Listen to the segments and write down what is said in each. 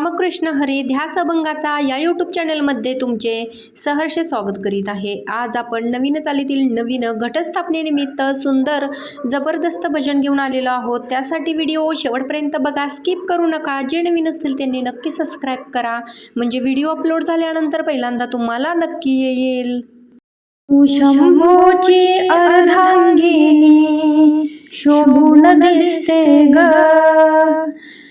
रामकृष्ण हरी ध्यास अभंगाचा या यूट्यूब चॅनलमध्ये तुमचे सहर्ष स्वागत करीत आहे. आज आपण नवीन चालीतील नवीन घटस्थापनेनिमित्त सुंदर जबरदस्त भजन घेऊन आलेलो आहोत. त्यासाठी व्हिडिओ शेवटपर्यंत बघा स्किप करू नका. जे नवीन असतील त्यांनी नक्की सबस्क्राईब करा. म्हणजे व्हिडिओ अपलोड झाल्यानंतर पहिल्यांदा तुम्हाला नक्की येईल. शोभून दिसते ग.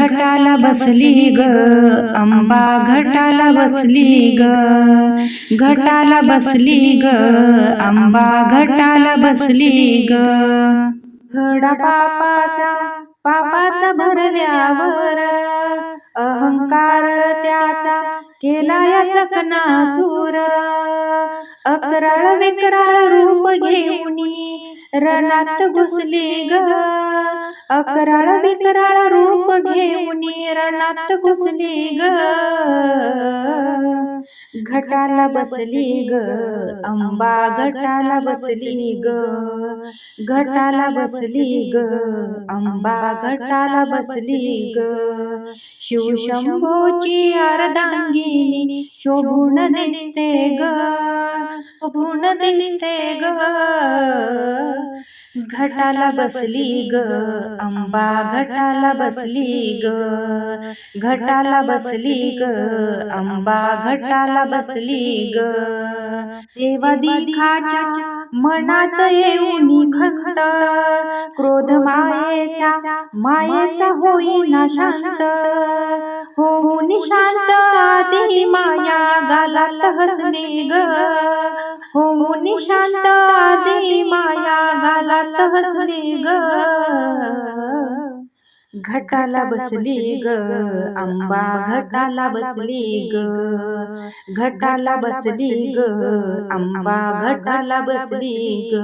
घटाला बसली ग. अंबा घटाला बसली ग. घटाला बसली ग. अंबा घटाला बसली ग. घडा पापाचा पापाचा भरल्यावर अहंकार त्याचा केला या चकना चूर अकराळ विकराळ रूप घेऊनी रणात घुसली ग. अकराळ विकराळ रूप घेऊन रणात घुसली ग. घटाला बसली ग. अंबा घटाला बसली ग. घटाला बसली ग. अंबा घटाला बसली ग. शिवशंभोची अर्धांगिनी शोभून दिसते ग. शोभून दिसते ग. घटाला बसली ग. अंबा घटाला बसली ग. घटाला बसली ग. अंबा घटाला बसली ग. देवादिखाच्या मनात येऊन खंत क्रोध मायेचा मायेचा होईना शांत. होऊन शांत आधी माया गालात हसली ग. होऊन शांत आधी माया गालात हसली ग. घटाला बसली ग. अंबा घटाला बसली ग. घटाला बसली ग. अंबा घटाला बसली ग.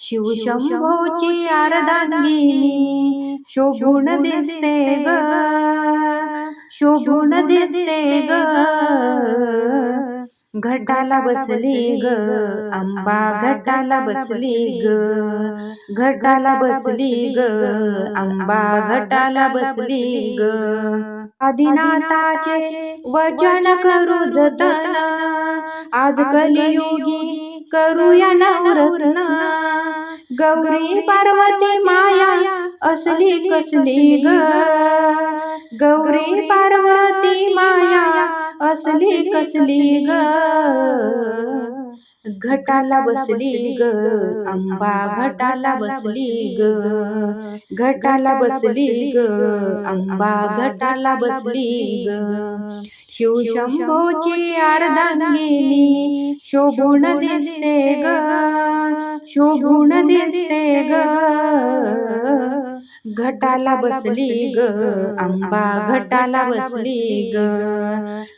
शिवशंभोची अर्धांगिनी शोभून दिसते ग. शोभून दिसते ग. घटाला बसली ग अंबा घटाला बसली ग घटाला बसली ग अंबा घटाला बसली ग. आदिनाथाचे वचन करू जतन. आज कलियुगी करूया नवरत्न. गौरी पार्वती माया असली कसली ग. गौरी पार्वती माया असली कसली ग? घटाला बसली ग अंबा घटाला बसली ग घटाला बसली ग अंबा घटाला बसली ग. शिवशंभोची अर्धांगिनी शोभून दिसते ग. शोभून दिसते ग. घटाला बसली ग. अंबा घटाला बसली ग.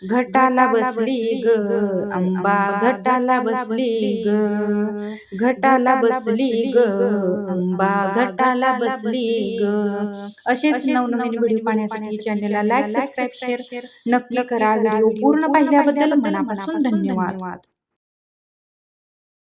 घटाला बसली ग. अंबा घटाला बसली ग. घटाला बसली ग. अंबा घटाला बसली ग. असेच नवनवीन व्हिडिओ पाहण्यासाठी चॅनलला लाईक सबस्क्राईब शेअर नक्की करा. व्हिडिओ पूर्ण पाहिल्याबद्दल मनापासून धन्यवाद.